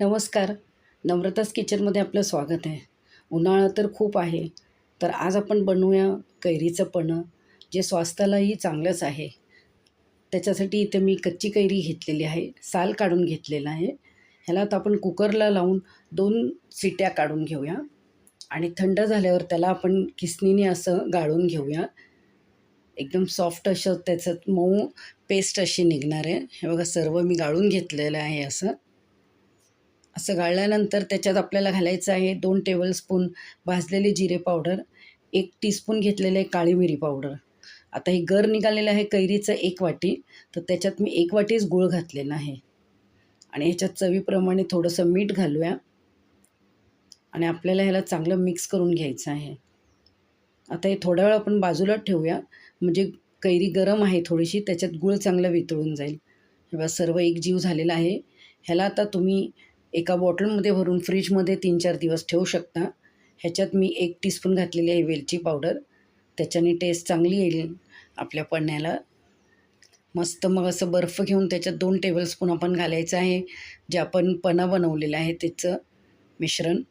नमस्कार. नम्रताच किचनमध्ये आपलं स्वागत आहे. उन्हाळा तर खूप आहे. तर आज आपण बनवूया कैरीचं पणं जे स्वास्थ्यालाही चांगलंच आहे. त्याच्यासाठी इथे मी कच्ची कैरी घेतलेली आहे. साल काढून घेतलेला आहे. ह्याला आता आपण कुकरला लावून दोन सिट्या काढून घेऊया. आणि थंड झाल्यावर त्याला आपण किसनीने असं गाळून घेऊया. एकदम सॉफ्ट असं त्याचं मऊ पेस्ट अशी निघणार आहे. हे बघा सर्व मी गाळून घेतलेलं आहे असं. असं गाळल्यानंतर त्याच्यात आपल्याला घालायचं आहे दोन टेबलस्पून भाजलेले जिरे पावडर एक टीस्पून घेतलेलं आहे काळी मिरी पावडर आता हे गर निघालेलं आहे कैरीचं एक वाटी तर त्याच्यात मी एक वाटीच गूळ घातलेला आहे. आणि ह्याच्यात चवीप्रमाणे थोडंसं मीठ घालूया. आणि आपल्याला ह्याला चांगलं मिक्स करून घ्यायचं आहे. आता हे थोडा वेळ आपण बाजूला ठेवूया. म्हणजे कैरी गरम आहे थोडीशी त्याच्यात गूळ चांगलं वितळून जाईल. हे बघा सर्व एक जीव झालेला आहे. ह्याला आता तुम्ही एका बॉटलमध्ये भरून फ्रीजमध्ये तीन चार दिवस ठेवू शकता. ह्याच्यात मी एक टीस्पून घातलेली आहे वेलची पावडर. त्याच्याने टेस्ट चांगली येईल आपल्या पण्याला. मस्त मग असं बर्फ घेऊन त्याच्यात दोन टेबलस्पून आपण घालायचं आहे. जे आपण पन्हा बनवलेलं आहे त्याचं मिश्रण.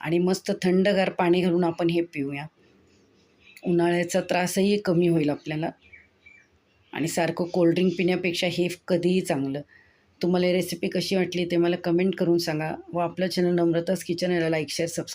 आणि मस्त थंडगार पाणी घालून आपण हे पिऊया. उन्हाळ्याचा त्रासही कमी होईल आपल्याला. आणि सारखं कोल्ड्रिंक पिण्यापेक्षा हे कधीही चांगलं. तुम्हाला रेसिपी कशी वाटली ते मला कमेंट करून सांगा. व आपलं चॅनल नम्रताच किचन याला लाईक शेअर सबस्क्राईब